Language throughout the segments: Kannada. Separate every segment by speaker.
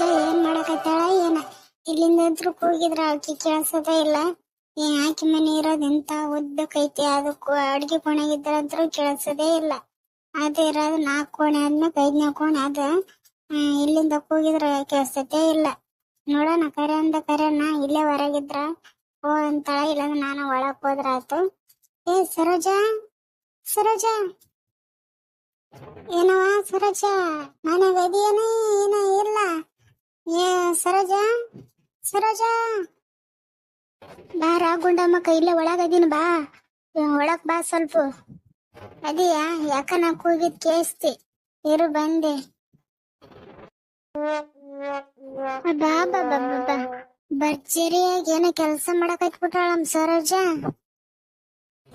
Speaker 1: ಏನ್ ಮಾಡಕತ್ತಾಳ ಏನ. ಇಲ್ಲಿಂದ ಇದ್ರು ಕೂಗಿದ್ರ ಆಕಿ ಕೇಳಿಸೋದೇ ಇಲ್ಲ. ಏ, ಆಕಿ ಮನೆ ಇರೋದು ಎಂತ ಉದ್ದಕ್ಕೈತಿ, ಅದಕ್ಕೂ ಅಡ್ಗೆ ಕೋಣೆಗಿದ್ರಂತ್ರು ಕೇಳಿಸೋದೇ ಇಲ್ಲ. ಅದೇ ಇರೋದು ನಾಲ್ಕು ಕೋಣೆ ಆದ್ಮೇಲೆ ಐದನೇ ಕೋಣೆ ಅದ. ಇಲ್ಲಿಂದ ಕೂಗಿದ್ರ ಕೇಳಿಸತೇ ಇಲ್ಲ. ನೋಡೋಣ, ಕರೆ ಅಂದ ಕರೆನ, ಇಲ್ಲೇ ಹೊರಗಿದ್ರ, ಓ ಅಂತಾಳ, ಇಲ್ಲಾಂದ್ರೆ ನಾನು ಒಳಗ್ ಹೋದ್ರ ಆತು. ಏ, ಸರೋಜಾ ಸರೋಜಾ. ಏನವ ಸರೋಜಾ, ಮನೆಗೆ ಇದೆಯೇನ? ಏನ ಇಲ್ಲ. ಏ, ಸರೋಜ ಸರೋಜ. ರಾ ಗುಂಡಮ್ಮಕ್ಕ ಇಲ್ಲೇ ಒಳಗದೀನಿ ಬಾ. ಒಳಗ್ ಬಾ ಸ್ವಲ್ಪ. ಅದೀಯ, ಯಾಕ ನಾ ಕೂಗಿದ್ ಕೇಳಿಸ್ತಿ ಇರು, ಬಂದೆ. ಬಾ ಬಾ ಬಾ ಬಾ ಬಾ. ಕೆಲಸ ಮಾಡಕ್ ಬಿಟ್ಟಾಳಮ್ಮ ಸರೋಜ.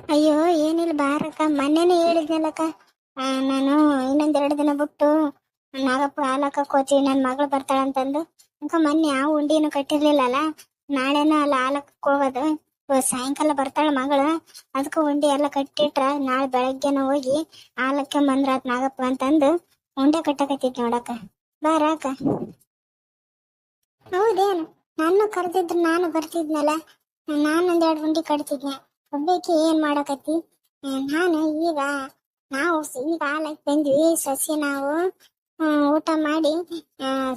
Speaker 1: ಅಯ್ಯೋ, ಏನಿಲ್ಲ, ಬಾರಕ್ಕ. ಮನೇನೆ ಹೇಳಿದ್ನಲ್ಲಕ್ಕ. ನಾನು ಇನ್ನೊಂದ್ ಎರಡು ದಿನ ಬಿಟ್ಟು ನಾಗಪ್ಪ ಹಾಲಕ್ಕ ಕೋತೀವಿ ನನ್ ಮಗಳು ಬರ್ತಾಳಂತಂದು ಅಂಕ ಮೊನ್ನೆ ಆ ಉಂಡಿನೂ ಕಟ್ಟಿರ್ಲಿಲ್ಲಲ್ಲ? ನಾಳೆನ ಅಲ್ಲ ಹಾಲಕ್ಕ ಹೋಗೋದು. ಸಾಯಂಕಾಲ ಬರ್ತಾಳ ಮಗಳು. ಅದಕ್ಕ ಉಂಡಿ ಎಲ್ಲ ಕಟ್ಟಿಟ್ರ. ನಾಳೆ ಬೆಳಗ್ಗೆನ ಹೋಗಿ ಹಾಲಕ್ಕೆ ಬಂದ್ರಾತ್ ನಾಗಪ್ಪ ಅಂತಂದು ಉಂಡೆ ಕಟ್ಟಕತ್ತಿದ್ ನೋಡಕ್ಕ. ಬಾರಕ್ಕ ಹೌದೇನು? ನಾನು ಕರೆದಿದ್ರು ನಾನು ಬರ್ತಿದ್ನಲ್ಲ? ನಾನು ಒಂದೆರಡು ಉಂಡೆ ಕಟ್ತಿದ್ನೆ ಒಬ್ಬಾಕಿ ಏನ್ ಮಾಡಕತ್ತಿ? ನಾನು ಈಗ, ನಾವು ಈಗ ಹಾಲಕ್ ಬಂದ್ವಿ ಸಸಿ ನಾವು. ಊಟ ಮಾಡಿ.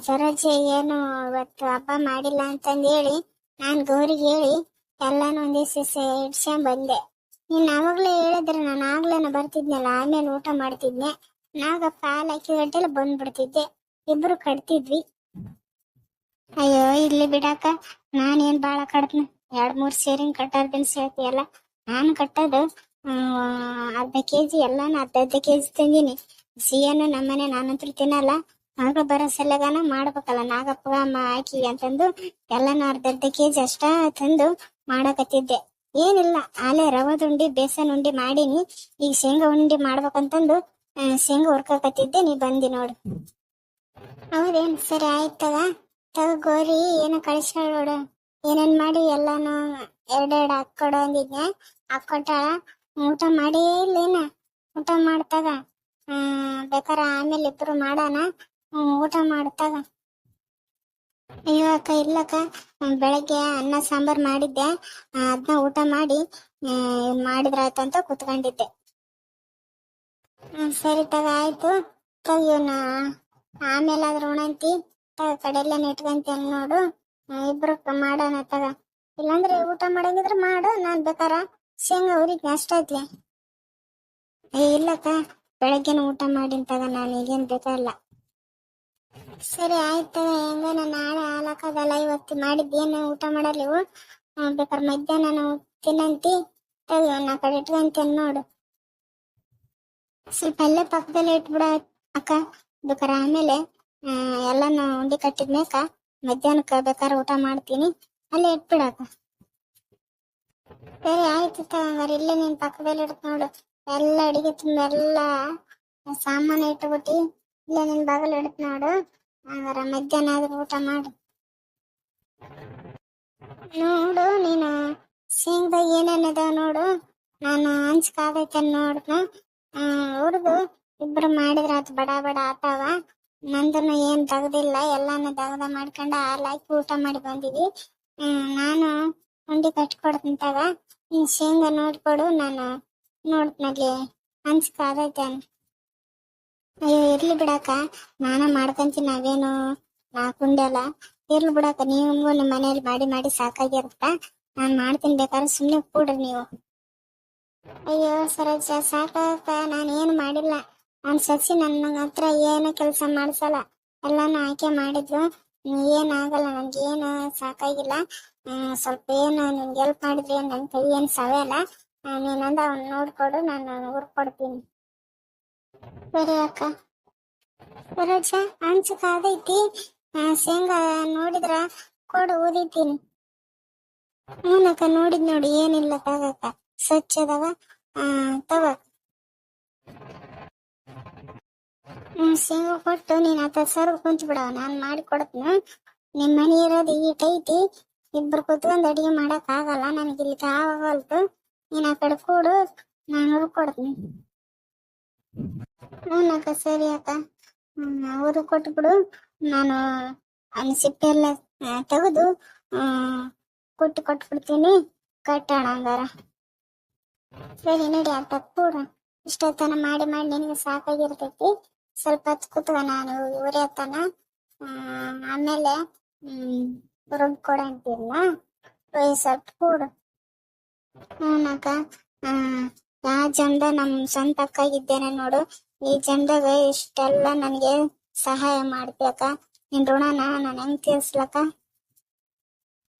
Speaker 1: ಸರೋಜ ಏನು ಇವತ್ತು ಹಬ್ಬ ಮಾಡಿಲ್ಲ ಅಂತಂದು ಹೇಳಿ, ನಾನು ಗೌರಿಗೆ ಹೇಳಿ ಎಲ್ಲಾನು ಒಂದಿವಸ ಇಡ್ಸ್ಕೊಂಡ್ ಬಂದೆ. ನೀನ್ ಆವಾಗ್ಲೇ ಹೇಳಿದ್ರೆ, ನಾನು ಆಗ್ಲೇನ ಬರ್ತಿದ್ನಲ್ಲ, ಆಮೇಲೆ ಊಟ ಮಾಡ್ತಿದ್ನೆ. ನಾಗ ಪಾಲ್ ಹಾಕಿ ಗಂಟೆಲ್ಲ ಬಂದ್ಬಿಡ್ತಿದ್ದೆ. ಇಬ್ರು ಕಟ್ತಿದ್ವಿ. ಅಯ್ಯೋ ಇಲ್ಲಿ ಬಿಡಾಕ ನಾನೇನ್ ಬಾಳ ಕಡ್ತನ ಎರಡ್ ಮೂರ್ ಸೇರಿಂಗ್ ಕಟ್ಟಾರ್ದಿನ ಸೇರ್ತಿಯಲ್ಲ ನಾನು ಕಟ್ಟೋದು ಅರ್ಧ ಕೆಜಿ ಎಲ್ಲಾನು ಅರ್ಧ ಅರ್ಧ ಕೆಜಿ ತಂದೀನಿ. ಸಿಹಿಯನ್ನು ನಮ್ಮನೆ ನಾನಂತೂ ತಿನ್ನಲ್ಲ. ಮಗಳು ಬರೋ ಸಲಗಾನ ಮಾಡ್ಬೇಕಲ್ಲ, ನಾಗಪ್ಪ, ಅಮ್ಮ ಹಾಕಿ ಅಂತಂದು ಎಲ್ಲಾನು ಅರ್ಧ ಅರ್ಧ ಕೆಜಿ ಅಷ್ಟ ತಂದು ಮಾಡಕತ್ತಿದ್ದೆ. ಏನಿಲ್ಲ, ಆಲೆ ರವದ ಉಂಡಿ ಬೇಸನ್ ಉಂಡಿ ಮಾಡೀನಿ. ಈಗ ಶೇಂಗಾ ಉಂಡಿ ಮಾಡ್ಬೇಕಂತಂದು ಶೇಂಗಾ ಹುರ್ಕಕತ್ತಿದ್ದೆ. ನೀ ಬಂದಿ ನೋಡು. ಹೌದೇನ್? ಸರಿ ಆಯ್ತದ ತಗ. ಗೋರಿ, ಏನೋ ಕಳಿಸ್ಯಾಳ ನೋಡು. ಏನೇನ್ ಮಾಡಿ ಎಲ್ಲಾನು ಎರಡೆರಡು ಹಾಕೊಡು ಅಂದಿದ್ನೆ ಹಾಕೊಟ್ಟಾಳ ಊಟ ಮಾಡೇ ಇಲ್ಲೇನ? ಊಟ ಮಾಡ್ತಾಗ ಹ್ಮ್, ಬೇಕಾರ ಆಮೇಲೆ ಇಬ್ರು ಮಾಡೋಣ. ಊಟ ಮಾಡ್ತಾಗ. ಅಯ್ಯೋ ಅಕ್ಕ, ಇಲ್ಲಕ್ಕ. ಬೆಳಗ್ಗೆ ಅನ್ನ ಸಾಂಬಾರ್ ಮಾಡಿದ್ದೆ. ಅದನ್ನ ಊಟ ಮಾಡಿ ಮಾಡಿದ್ರಾಯ್ತು ಅಂತ ಕುತ್ಕೊಂಡಿದ್ದೆ. ಸರಿ ತಗ, ಆಯ್ತು. ತಗಿಯೋಣ ಆಮೇಲೆ ಆದ್ರ ಉಣಂತಿ. ತಗ ಕಡೆಲ್ಲ ಇಟ್ಕೊಂತೇನೆ ನೋಡು. ಇಬ್ರು ಮಾಡೋಣ ತಗ. ಇಲ್ಲಾಂದ್ರೆ ಊಟ ಮಾಡಂಗಿದ್ರೆ ಮಾಡು. ನಾನ್ ಬೇಕಾರ ಶೇಂಗಾ ಊರಿಗೆ ಅಷ್ಟೈತ್ಲೆ ಏ, ಇಲ್ಲಕ್ಕ. ಬೆಳಗ್ಗೆನ ಊಟ ಮಾಡಿಂತದ ನಾನು ಈಗೇನ್ ಬೇಕಲ್ಲ. ಸರಿ ಆಯ್ತು ಹೆಂಗ ನಾನು ನಾಳೆ ಹಾಲಾಕಾಗಲ್ಲ ಇವತ್ತು ಮಾಡಿದ್ದೇನು ಊಟ ಮಾಡಲಿವು ಬೇಕಾದ್ರೆ ಮಧ್ಯಾಹ್ನ ತಿನ್ನಂತಿ? ತಗೋ ನಾ ಕಡೆ ಇಟ್ಕೊಂತೇನೆ ನೋಡು. ಸ್ವಲ್ಪ ಅಲ್ಲೇ ಪಕ್ಕದಲ್ಲಿ ಇಟ್ಬಿಡ ಅಕ್ಕ. ಬೇಕಾರ ಆಮೇಲೆ ಎಲ್ಲಾನು ಉಂಡಿ ಕಟ್ಟಿದ್ಮೇಕ ಮಧ್ಯಾಹ್ನಕ್ಕ ಬೇಕಾದ್ರೆ ಊಟ ಮಾಡ್ತೀನಿ. ಅಲ್ಲೇ ಇಟ್ಬಿಡಕ್ಕ ಸರಿ ಆಯ್ತು ತಗಂಗಾರ ಇಲ್ಲೇ ನೀನ್ ಪಕ್ಕದಲ್ಲಿ ಇಡ್ತು ನೋಡು. ಎಲ್ಲ ಅಡಿಗೆ ತುಂಬ ಎಲ್ಲ ಸಾಮಾನು ಇಟ್ಬಿಟ್ಟು ಇಲ್ಲ ನಿನ್ ಬಾಗಲ್ ಇಡ್ತ ನೋಡು. ಹಂಗಾರ ಮಧ್ಯಾಹ್ನ ಆದ್ರೂ ಊಟ ಮಾಡು. ನೋಡು ನೀನು. ಶೇಂಗದಾಗ ಏನೇನ್ ಅದಾವ ನೋಡು. ನಾನು ಹಂಚ್ಕಾಗೈತೆ ನೋಡ್ನ ಹುಡುಗು ಇಬ್ರು ಮಾಡಿದ್ರ ಆತು ಬಡ ಬಡ ಆತಾವ. ನಂದನು ಏನ್ ತೆಗ್ದಿಲ್ಲ ಎಲ್ಲಾನು ತೆಗ್ದ ಮಾಡ್ಕೊಂಡು ಹಾಕಿ ಊಟ ಮಾಡಿ ಬಂದಿದ್ವಿ. ಹ್ಮ್, ನಾನು ಉಂಡಿ ಕಟ್ಕೊಡ್ತಂತಾಗ ತಗ ನೀನ್ ಶೇಂಗಾ ನೋಡ್ಕೊಡು ನಾನು ನೋಡ್ತೀನಿ ಹಂಚ್ಕಾಗೈತೆ ಅಯ್ಯೋ, ಇರ್ಲಿ ಬಿಡಾಕ ನಾನ ಮಾಡ್ಕೊಂತೀನಿ ನಾವೇನು? ನಾಕುಂಡಲ್ಲ ಇರ್ಲಿ ಬಿಡಾಕ ನೀವು ನಿಮ್ಮ ಮನೇಲಿ ಮಾಡಿ ಮಾಡಿ ಸಾಕಾಗಿರುತ್ತ? ನಾನ್ ಮಾಡ್ತೀನಿ ಬೇಕಾದ್ರೆ ಸುಮ್ನೆ ಕೂಡ್ರಿ ನೀವು. ಅಯ್ಯೋ, ಸರೋಜ ಸಾಕಾಗ ನಾನು ಏನು ಮಾಡಿಲ್ಲ. ನಾನು ಸಸಿ ನನ್ನ ಹತ್ರ ಏನು ಕೆಲಸ ಮಾಡಿಸಲ್ಲ. ಎಲ್ಲಾನು ಆಯ್ಕೆ ಮಾಡಿದ್ರು ಏನಾಗಲ್ಲ, ನನ್ಗೆ ಏನು ಸಾಕಾಗಿಲ್ಲ. ಸ್ವಲ್ಪ ಏನು ನಿಮ್ಗೆ ಹೆಲ್ಪ್ ಮಾಡಿದ್ರೆ ನನ್ ಕೈ ಏನು ಸವೆಯಲ್ಲ ನೀನಂದ ಅವ್ನ್ ನೋಡ್ಕೊಡು ನಾನು ಹುರ್ಕೊಡ್ತೀನಿ ಸರಿ ಅಕ್ಕ ಸರೋಜ ಹಂಚು ಕಾದೈತಿ ಆ, ಶೇಂಗಾ ನೋಡಿದ್ರ ಕೊಡು ಊದಿತೀನಿ ಹ್ಞೂನಕ್ಕ ನೋಡಿದ್ ನೋಡಿ ಏನಿಲ್ಲ ತಗಕ್ಕ ಸ್ವಚ್ಛ ಅದಾವ ಆ ತಗೋ ಹ್ಮ್ ಶೇಂಗಾ ಕೊಟ್ಟು ನೀನ್ ಆತ ಸರ್ವ್ ಕುಂತ್ ಬಿಡವ ನಾನ್ ಮಾಡಿ ಕೊಡ್ತೀನಿ ನಿಮ್ ಮನೆ ಇರೋದು ಈಟ್ ಐತಿ ಇಬ್ರು ಕುತ್ಕೊಂಡ್ ಅಡಿಗೆ ಮಾಡಕ್ ಆಗಲ್ಲ ನನಗೆ ಇಲ್ಲಿ ಆಗೋಲ್ತು ನೀನ್ ಆ ಕಡೆ ಕೂಡು, ನಾನು ಕೊಡ್ತೀನಿ. ಹ್ಞೂನಕ್ಕ ಸರಿ ಅಕ್ಕ. ಅವರು ಕೊಟ್ಬಿಡು. ನಾನು ಅವನ ಸಿಪ್ಪೆ ಎಲ್ಲ ತೆಗೆದು ಕೊಟ್ಟು ಕೊಟ್ಬಿಡ್ತೀನಿ. ಕಟ್ಟೋಣ ಹಂಗಾರ. ಸರಿ, ನಡಿ ಅಕ್ಕ, ಕೂಡ. ಇಷ್ಟೊತ್ತನ ಮಾಡಿ ಮಾಡಿ ನಿನಗೆ ಸಾಕಾಗಿರ್ತೈತಿ. ಸ್ವಲ್ಪ ಹೊತ್ತು ಕೂತ್ಕ ನಾನು ಉರಿಯತ್ತನ ಆಮೇಲೆ ರುಬ್ ಕೊಡಂತಿಲ್ಲ ಸ್ವಲ್ಪ ಕೂಡು. ಹ್ಞೂನಕ್ಕ. ಆ ಜನ್ದ ನಮ್ ಸ್ವಂತ ಇದ್ದೇನೆ ನೋಡು. ಈ ಜಂಡಗ ಇಷ್ಟೆಲ್ಲ ನನಗೆ ಸಹಾಯ ಮಾಡ್ಬೇಕ ನಿನ್ ಋಣನ ನಾನು ಹೆಂಗ್ ತೀರ್ಸ್ಲಕ್ಕ?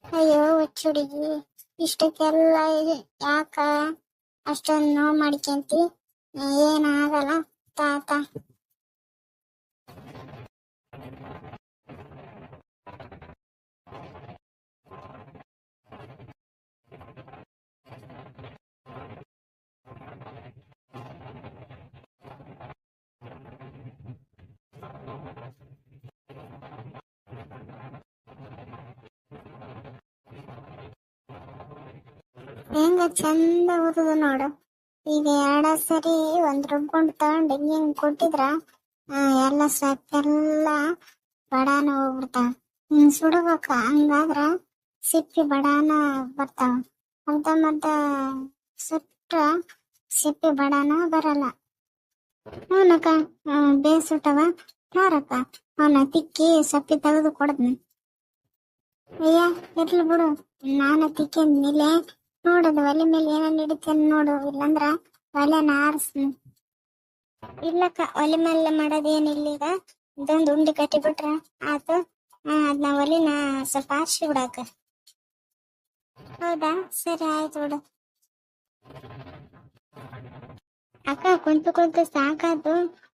Speaker 1: ಅಯ್ಯೋ ಹುಡುಗಿ. ಇಷ್ಟಕ್ಕೆಲ್ಲ ಯಾಕ ಅಷ್ಟೊಂದು ನೋವು ಮಾಡ್ಕೊಂತಿ? ಏನಾಗಲ್ಲ, ತಾತ. ಹೆಂಗ ಚಂದ ಉರಿದು ನೋಡು. ಈಗ ಎರಡ ಸರಿ ಒಂದ್ ರುಬ್ಕೊಂಡು ತಗೊಂಡು ಹಿಂಗ್ ಹಿಂಗ್ ಕೊಟ್ಟಿದ್ರ ಎಲ್ಲ ಸತ್ತೆಲ್ಲ ಬಡಾನ ಹೋಗ್ಬಿಡ್ತಾವ. ಹಿಂಗ್ ಸುಡಬೇಕ. ಹಂಗಾದ್ರ ಸಿಪ್ಪಿ ಬಡಾನ ಬರ್ತಾವ. ಅರ್ಧ ಸುಟ್ಟ ಸಿಪ್ಪಿ ಬಡಾನ ಬರಲ್ಲ. ಅವನಕ್ಕ ಬೇಸುಟವ ನಾರಕ್ಕ ಅವನ ತಿಕ್ಕಿ ಸಪ್ಪಿ ತೆಗೆದು ಕೊಡದ್ನ. ಅಯ್ಯ, ಇರ್ಲಿ ಬಿಡು. ನಾನು ತಿಕ್ಕಿದ್ನಿಲೆ ನೋಡೋದು ಒಲೆ ಮೇಲೆ ಏನೋ ನಡೀತೇನೆ ನೋಡು. ಇಲ್ಲಂದ್ರ ಒಲೆನ ಆರಿಸ್ನು ಇಲ್ಲಕ್ಕ, ಒಲೆ ಮೇಲೆ ಮಾಡೋದೇನಿಲ್ಲ ಈಗ. ಇದೊಂದು ಉಂಡಿ ಕಟ್ಟಿ ಬಿಟ್ರ ಆತು ಅದ್ನ ಒಲಿನ ಸ್ವಲ್ಪ ಆರ್ಸಿ ಬಿಡಾಕ. ಹೌದಾ? ಸರಿ, ಆಯ್ತು ಬಿಡು. ಅಕ್ಕ, ಕುಂತು ಕುಂತು ಸಾಕಾದು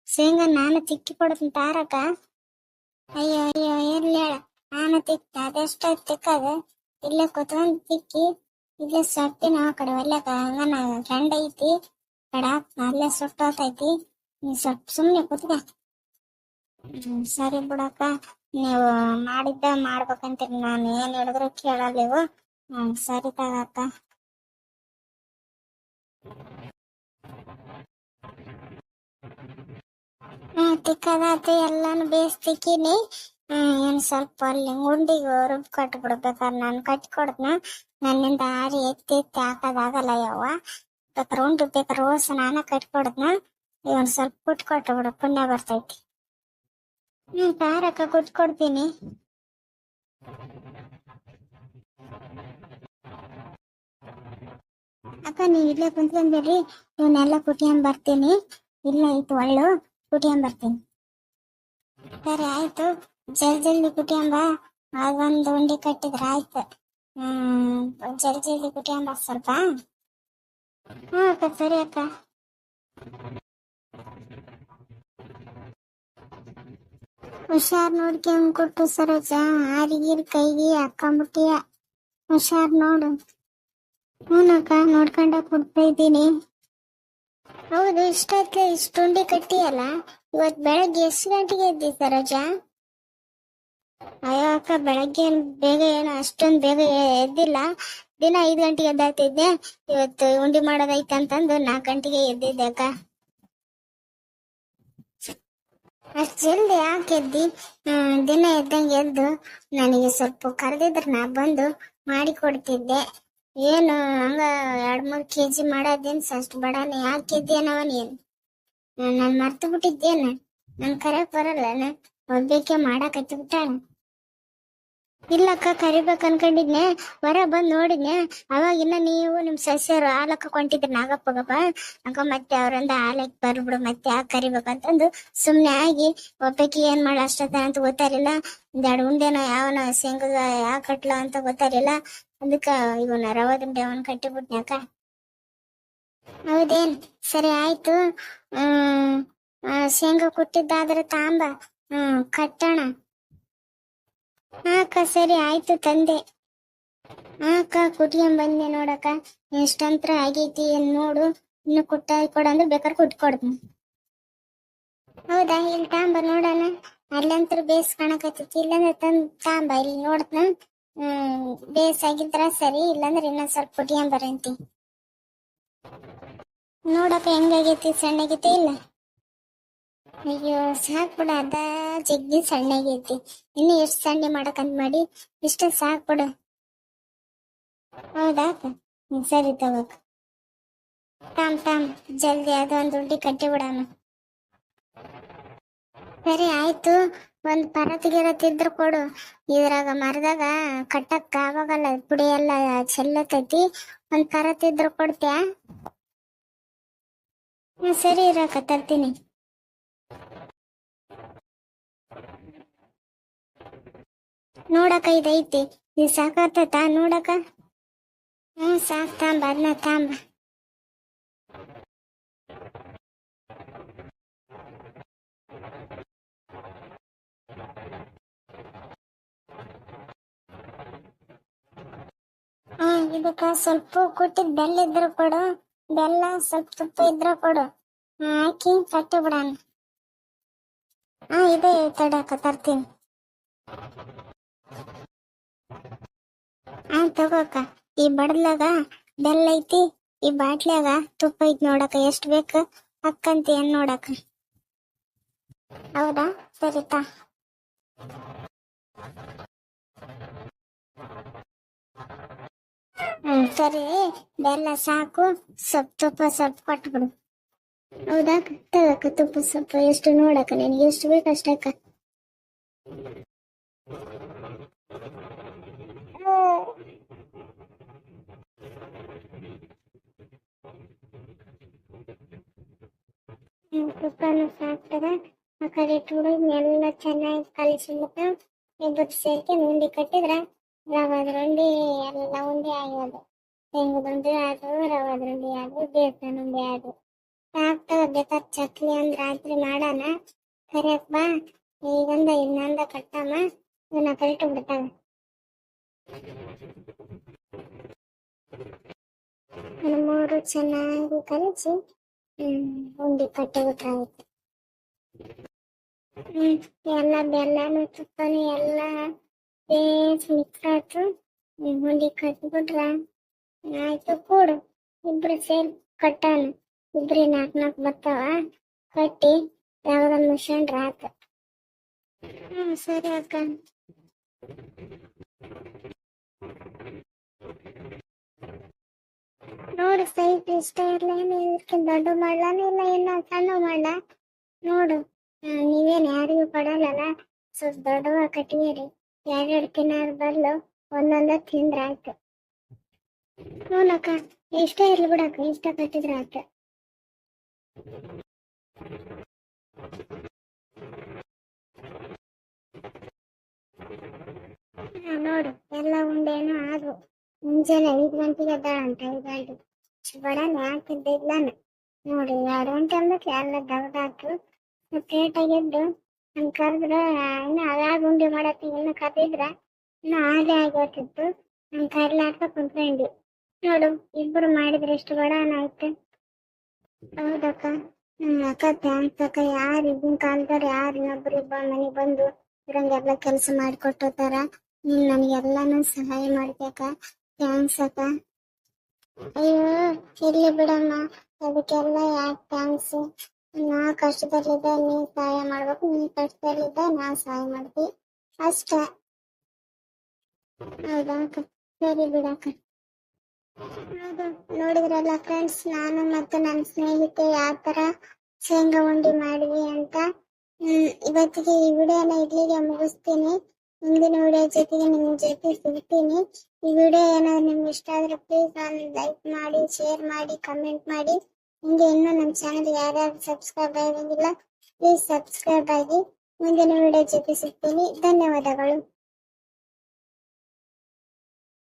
Speaker 1: ಶೇಂಗಾ ನಾನು ತಿಕ್ಕಿ ಕೊಡ್ತೀನಿ ತಾರಕ್ಕ. ಅಯ್ಯೋ ಅಯ್ಯೋ, ಇರ್ಲಿ ನಾನು ತಿಕ್ಕ ಅದೆಷ್ಟ ತಿಕ್ಕದು? ಇಲ್ಲೇ ಕುತ್ಕೊಂಡ್ ತಿಕ್ಕಿ. ಇಲ್ಲೇ ಸೊಪ್ಪಿನ ಆ ಕಡೆ ಒಲ್ಯಾಕ ಹಂಗನ ಗಂಡ ಐತಿ, ಕಡ, ಅಲ್ಲೇ ಸುಟ್ಟೋತೈತಿ ನೀ ಸ್ವಲ್ಪ ಸುಮ್ನೆ ಕುತ್ಕ. ಸರಿ ಬಿಡಕ್ಕ ನೀವು ಮಾಡಿದ್ದ ಮಾಡ್ಬೇಕಂತೀರಿ. ನಾನು ಏನ್ ಹೇಳಿದ್ರು ಕೇಳಲ್ಲ ನೀವು. ಹ್ಮ್, ಸರಿ ತಗಕ್ಕ ತಿಕ್ಕದಾತು ಎಲ್ಲಾನು ಬೇಸ್ ತಿಕ್ಕಿನಿ. ಹ್ಮ್, ಏನ್ ಸ್ವಲ್ಪ ಅಲ್ಲಿ ಗುಂಡಿಗೆ ರುಬ್ ಕಟ್ ಬಿಡ್ಬೇಕಾದ್ರೆ ನಾನು ಕಟ್ಟಿ ಕೊಡ್ದ್ನ ನನ್ನಿಂದ ಆರಿ ಎತ್ತಿ ಎತ್ತಿ ಹಾಕೋದಾಗಲ್ಲ ಯವ್ವ. ಬೇಕಾದ್ರೆ ಉಂಡು ಬೇಕಾದ್ರೆ ಓಸ ನಾನ ನಾನು ಕೊಡ್ದ್ನ ಇವನ್ ಸ್ವಲ್ಪ ಕುಟ್ ಕೊಟ್ಟು ಬಿಡು, ಪುಣ್ಯ ಬರ್ತೈತಿ. ಹ್ಮ್ ತಾರಕ್ಕ ಕುಟ್ ಕೊಡ್ತೀನಿ ಅಕ್ಕ, ನೀವ್ ಇಲ್ಲೇ ಕುಂತ್ಕೊಂಡ್ಬಿಡ್ರಿ, ಇವನ್ನೆಲ್ಲ ಕುಟಿಯನ್ ಬರ್ತೀನಿ. ಇಲ್ಲ ಐತು ಒಳ್ಳು ಕುಟಿಯನ್ ಬರ್ತೀನಿ. ಸರಿ, ಆಯ್ತು. ಜಲ್ ಜಲ್ದಿ ಕುಟ್ಕೊಂಬ ಅದೊಂದು ಉಂಡಿ ಕಟ್ಟಿದ್ರ ಆಯ್ತು. ಹ್ಮ್ ಜಲ್ದಿ ಜಲ್ದಿ ಕುಟಿಯಂಬ ಸ್ವಲ್ಪ ಹಾ ಅಕ್ಕ, ಸರಿ ಅಕ್ಕ. ಹುಷಾರ್ ನೋಡ್ಕೊಂಡ್ ಕೊಟ್ಟು ಸರೋಜ. ಆರಿಗೀರ್ ಕೈಗೆ ಹಾಕೊಂಬಿಟ್ಟಿಯ ಹುಷಾರ್ ನೋಡು. ಹ್ಞೂನಕ್ಕ ನೋಡ್ಕೊಂಡ ಕೊಡ್ತಾ ಇದ್ದೀನಿ. ಹೌದು ಇಷ್ಟೊತ್ತು ಇಷ್ಟುಂಡಿ ಕಟ್ಟಿಯಲ್ಲ? ಇವತ್ ಬೆಳಗ್ಗೆ ಎಷ್ಟು ಗಂಟೆಗೆ ಎದ್ದಿ ಸರೋಜ? ಅಯ್ಯೋ ಅಕ್ಕ ಬೆಳಗ್ಗೆ ಬೇಗ ಏನು, ಅಷ್ಟೊಂದು ಬೇಗ ಎದ್ದಿಲ್ಲ. ದಿನ ಐದು ಗಂಟೆಗೆ ಎದ್ದಾಗ್ತಿದ್ದೆ. ಇವತ್ತು ಉಂಡಿ ಮಾಡೋದೈತಂತಂದು ನಾಲ್ಕು ಗಂಟೆಗೆ ಎದ್ದಿದ್ದೆ ಅಕ್ಕ. ಅಷ್ಟು ಜಲ್ದಿ ಯಾಕೆ ಎದ್ದಿ? ದಿನ ಎದ್ದಂಗೆ ಎದ್ದು ನನಗೆ ಸ್ವಲ್ಪ ಕರೆದಿದ್ರೆ ನಾ ಬಂದು ಮಾಡಿ ಕೊಡ್ತಿದ್ದೆ. ಏನು, ಹಂಗ ಎರಡು ಮೂರು ಕೆ ಜಿ ಮಾಡೋದೇನು ಅಷ್ಟು ಬಡಾನೆ. ಯಾಕೆ ಎದ್ದೇನವ ನೀನು ನಾನು ಮರ್ತು ಬಿಟ್ಟಿದ್ದೇನೆ ನನ್. ಕರೆಯಕ್ ಬರಲ್ಲ. ಒಬ್ಬೇಕೆ ಮಾಡಕ್ ಬಿಟ್ಟಾಳ. ಇಲ್ಲಕ್ಕ ಕರಿಬೇಕ್ ಅನ್ಕೊಂಡಿದ್ನೆ ಹೊರ ಬಂದ್ ನೋಡಿದ್ನೆ, ಅವಾಗ ಇನ್ನ ನೀವು ನಿಮ್ ಸಸ್ಯರು ಹಾಲಕ್ಕ ಕೊಂಟಿದ್ರಿ ನಾಗಪ್ಪಗಪ್ಪ ಅಕ್ಕ ಮತ್ತೆ ಅವ್ರಂದ ಹಾಲಕ್ ಬರ್ಬಿಡು, ಮತ್ತೆ ಯಾಕೆ ಕರಿಬೇಕಂತಂದು ಸುಮ್ನೆ ಆಗಿ ಒಬ್ಬಾಕಿ ಏನ್ ಮಾಡ ಅಷ್ಟ ಅಂತ ಗೊತ್ತಾರಿಲ್ಲ ಒಂದೆರಡು ಉಂಡೆನೋ ಯಾವನೋ ಶೇಂಗದ ಯಾವ ಕಟ್ಲ ಅಂತ ಗೊತ್ತಾರಿಲ್ಲ ಅದಕ್ಕ ಇವನ ರವದುಂಡೆ ಅವನ್ ಕಟ್ಟಿಬಿಟ್ನೆ ಅಕ್ಕ. ಹೌದೇನ್? ಸರಿ ಆಯ್ತು. ಹ್ಮ್ ಶೇಂಗಾ ಕುಟ್ಟಿದ್ದಾದ್ರೆ ತಾಂಬ. ಹ್ಮ್, ಕಟ್ಟೋಣ. ಅಕ್ಕ, ಸರಿ, ಆಯ್ತು, ತಂದೆ. ಅಕ್ಕ ಕುಟ್ಕೊಂಡ್ ಬಂದೆ ನೋಡಕ್ಕ. ಎಷ್ಟಂತ್ರ ಆಗೈತಿ ಏನ್ ನೋಡು. ಇನ್ನು ಕುಟ್ಟ ಕೊಡಂದ್ರೆ ಬೇಕಾದ್ರೆ ಕುಟ್ ಕೊಡ್ತೀನಿ ಹೌದಾ? ಇಲ್ಲಿ ತಾಂಬ ನೋಡೋಣ. ಅಲ್ಲಂತ್ರ ಬೇಸ್ ಕಾಣಕತ್ತೈತಿ. ಇಲ್ಲಂದ್ರೆ ತಂದ್, ತಾಂಬ, ಇಲ್ಲಿ ನೋಡ್ತನ. ಹ್ಮ್, ಬೇಸ್ ಆಗಿದ್ರ ಸರಿ, ಇಲ್ಲಂದ್ರೆ ಇನ್ನೊಂದ್ ಸ್ವಲ್ಪ ಕುಟ್ಕೊಂಡ್ ಬರಂತಿ. ನೋಡಕ್ಕ ಹೆಂಗಾಗೈತಿ ಸಣ್ಣಗೈತಿ, ಇಲ್ಲ? ಅಯ್ಯೋ ಸಾಕ್ ಬಿಡು ಅದ ಜಗ್ಗಿ ಸಣ್ಣಗೈತಿ. ಇನ್ನು ಎಷ್ಟು ಸಣ್ಣ ಮಾಡಕಂತ ಮಾಡಿ ಇಷ್ಟ ಸಾಕ್ ಬಿಡು. ಹೌದಾ ಹ್ಮ್, ಸರಿ ತಗೋಕ ತಾಮ್ ತಾಮ್ ಜಲ್ದಿ ಅದೊಂದು ಉಂಡಿ ಕಟ್ಟಿ ಬಿಡೋಣ ಸರಿ ಆಯ್ತು. ಒಂದ್ ಪರತ್ ಗಿರತ್ ಇದ್ರ ಕೊಡು. ಇದ್ರಾಗ ಮರದಾಗ ಕಟ್ಟಕ್ಕ ಆವಾಗಲ್ಲ. ಪುಡಿ ಎಲ್ಲ ಚೆಲ್ಲತೈತಿ. ಒಂದ್ ಕೊಡ್ತ್ಯಾ? ಹ್ಮ್, ಸರಿ ಇರಕ್ಕ ತರ್ತೀನಿ. ನೋಡಕ ಇದೈತಿ. ಇದು ಸಾಕಾಗ್ತೈತಾ ನೋಡಕ ಹ್ಮ್, ಸಾಕ್, ತಾಂಬ ಅದನ್ನ ತಾಂಬ. ಇದಕ್ಕ ಸ್ವಲ್ಪ ಕುಟ್ಟಿದ್ ಬೆಲ್ಲ ಇದ್ರ ಕೊಡು. ಬೆಲ್ಲ ಸ್ವಲ್ಪ ತುಪ್ಪ ಇದ್ರ ಕೊಡು. ಹಾಕಿ ಕಟ್ಟಿ ಬಿಡಣ. ಹಾ ಇದೆ ತಡಕ ತರ್ತೀನಿ. ಹಾ ತಗೋಕ ಈ ಬಡದ್ಲಾಗ ಬೆಲ್ಲ ಐತಿ, ಈ ಬಾಟ್ಲ್ಯಾಗ ತುಪ್ಪ ಐತಿ ನೋಡಕ ಎಷ್ಟ್ ಬೇಕು? ಅಕ್ಕಂತ ಏನ್ ನೋಡಕ ಹೌದಾ? ಸರಿತಾ ಹ್ಮ್, ಸರಿ. ಬೆಲ್ಲ ಸಾಕು, ಸ್ವಲ್ಪ ತುಪ್ಪ ಸ್ವಲ್ಪ ಕೊಟ್ಬಿಡು. ಹೌದಾ ತಗಕ ತುಪ್ಪ ಸ್ವಲ್ಪ ಎಷ್ಟು ನೋಡಕ ನಿನಗೆ ಎಷ್ಟು ಬೇಕು ಅಷ್ಟಕ್ಕ ಹ್ಮ್, ತುಪ್ಪನು ಸಾಕ್ತದ ಆ ಕಡೆ ಇಟ್ಬಿಡು ಎಲ್ಲ ಚೆನ್ನಾಗಿ ಕಲಿಸ್ಬಿಟ್ಟು ಇಬ್ಬರು ಸೇರ್ಕೊಂಡು ಉಂಡಿ ಕಟ್ಟಿದ್ರ ರವಾದ ಉಂಡಿ ಎಲ್ಲ ಉಂಡಿ ಆಗೋದು ಶೇಂಗದ ಉಂಡಿ ಆದವು ರವಾದ ಉಂಡಿ ಆದವು ಬೇಸನ್ ಉಂಡಿ ಆದವು ಸಾಕ್ತದ ಬೇಕಾದ ಚಕ್ಲಿ ಅಂದ್ ರಾತ್ರಿ ಮಾಡೋಣ ಕರಿಯಕ್ ಬಾ ಈಗಂದ ಇನ್ನೊಂದ ಕಟ್ಟಮ್ಮ ಇವನ್ನ ಕರೆಕ್ಟ್ ಬಿಡ್ತಾವ ಮೂರು ಚೆನ್ನಾಗಿ ಕಲಿಸಿ ಹ್ಮ್ ಉಂಡಿ ಕಟ್ಟಿಬಿಟ್ರಾಯ್ತು ಹ್ಮ್ ಎಲ್ಲ ಬೆಲ್ಲನು ತುಪ್ಪನು ಎಲ್ಲ ಬೇಸ್ ಮಿಕ್ಸ್ ಆಯ್ತು ಹ್ಮ್, ಉಂಡಿ ಕಟ್ಬಿಟ್ರ ಆಯ್ತು ಕೂಡು ಇಬ್ರು ಸೇರಿ ಕಟ್ಟಾನ ಇಬ್ರಿ ನಾಲ್ಕು ನಾಲ್ಕು ಬರ್ತಾವ ಕಟ್ಟಿ ಯಾವ್ದ ಮುಷಂಡ್ರ ಆತ ಹ್ಮ್ ಸರಿ ಅಕ್ಕ ನೋಡು ಸೈಟ್ ಇಷ್ಟ ಇರ್ಲೇನು ಇದಕ್ಕೆ ದೊಡ್ಡ ಮಾಡ್ಲಾನು ಇಲ್ಲ, ಇನ್ನ ಸಣ್ಣ ಮಾಡ್ಲ? ನೋಡು. ನೀವೇನು ಯಾರಿಗೂ ಕೊಡಲ್ಲಲ್ಲ? ಸ್ವಲ್ಪ ದೊಡ್ಡವ ಕಟ್ಟಿಗೆರಿ ಎರಡೆರಡು ತಿನ್ನೋರು ಬರ್ಲು, ಒಂದೊಂದ ತಿಂದ್ರ ಆಯ್ತು. ನೋಡಕ್ಕ, ಇಷ್ಟ ಇರ್ಲಿ ಬಿಡಕ್ಕ, ಇಷ್ಟ ಕಟ್ಟಿದ್ರ ಆಯ್ತು. ಎಲ್ಲ ಉಂಡೆನು ಆದ್ವು. ಮುಂಜಾನೆ ಐದು ಗಂಟೆಗೆ ಅದಂತ ಐದು ಗಂಟೆ ಯಾಕಿದ್ದ ಇದ್ದಾನೆ ನೋಡಿ ಎರಡು ಗಂಟೆ ಅಂದಕ್ಕೆ ಎಲ್ಲ ದಗದಾತು ಲೇಟಾಗಿ ಎದ್ದು ನಮ್ ಕರೆದ್ರ, ಇನ್ನು ಅದಾಗ ಉಂಡೆ ಮಾಡತ್ತಿ ಇನ್ನು ಕರೆದಿದ್ರ, ಇನ್ನು ಆದೇ ಆಗೋತಿತ್ತು ನಮ್ ಕರ್ಲಾಡ್ಕ ಕುಂತ್ಕೊಂಡ್ವಿ. ನೋಡು, ಇಬ್ರು ಮಾಡಿದ್ರೆ ಎಷ್ಟು ಬಡ ಆಯ್ತು. ಹೌದಕ್ಕ. ಹ್ಮ್, ಅಕ್ಕ ಥ್ಯಾಂಕ್ಸ್ ಅಕ್ಕ. ಯಾರು ಈಗಿನ ಕಾಲದವ್ರು, ಯಾರು ಇನ್ನೊಬ್ರು ಇಬ್ಬ ಮನೆಗೆ ಬಂದು ಇರಂಗೆಲ್ಲ ಕೆಲಸ ಮಾಡಿಕೊಟ್ಟೋತಾರ. ನೀನ್ ನನಗೆಲ್ಲಾನು ಸಹಾಯ ಮಾಡ್ಬೇಕ. ಥ್ಯಾಂಕ್ಸ್ ಅಕ್ಕ ಅಯ್ಯೋ, ಇರ್ಲಿ ಬಿಡಮ್ಮ. ಅದಕ್ಕೆಲ್ಲ ಯಾಕೆ ಥ್ಯಾಂಕ್ಸ್ ನಾ ಕಷ್ಟದಲ್ಲಿದ್ದ, ನೀ ಸಹಾಯ ಮಾಡ್ಬೇಕು. ನೀ ಕಷ್ಟದಲ್ಲಿದ್ದ, ನಾ ಸಹಾಯ ಮಾಡ್ತಿ. ಅಷ್ಟ. ಹೌದಾ ಅಕ್ಕ? ಸರಿ ಬಿಡಕ್ಕ ಹೌದು. ನೋಡಿದ್ರಲ್ಲ ಫ್ರೆಂಡ್ಸ್ ನಾನು ಮತ್ತು ನನ್ನ ಸ್ನೇಹಿತೆ ಯಾವ ತರ ಶೇಂಗಾ ಉಂಡಿ ಮಾಡಿದ್ವಿ ಅಂತ. ಇವತ್ತಿಗೆ ಈ ವಿಡಿಯೋನ ಇಲ್ಲಿಗೆ ಮುಗಿಸ್ತೀನಿ. ಮುಂದಿನ ವಿಡಿಯೋ ಜೊತೆಗೆ ನಿಮ್ಮ ಜೊತೆ ಸಿಗ್ತೀನಿ. ಈ ವಿಡಿಯೋ ಏನಾದ್ರು ನಿಮ್ಗೆ ಇಷ್ಟ ಆದ್ರೆ ಪ್ಲೀಸ್ ನಾನು ಲೈಕ್ ಮಾಡಿ ಶೇರ್ ಮಾಡಿ ಕಮೆಂಟ್ ಮಾಡಿ. ಹಿಂಗೆ ಇನ್ನೂ ನಮ್ಮ ಚಾನಲ್ ಯಾರ್ಯಾರು ಸಬ್ಸ್ಕ್ರೈಬ್ ಆಗಿಲ್ಲ ಪ್ಲೀಸ್ ಸಬ್ಸ್ಕ್ರೈಬ್ ಆಗಿ. ಮುಂದಿನ ವಿಡಿಯೋ ಜೊತೆ ಸಿಗ್ತೀನಿ. ಧನ್ಯವಾದಗಳು.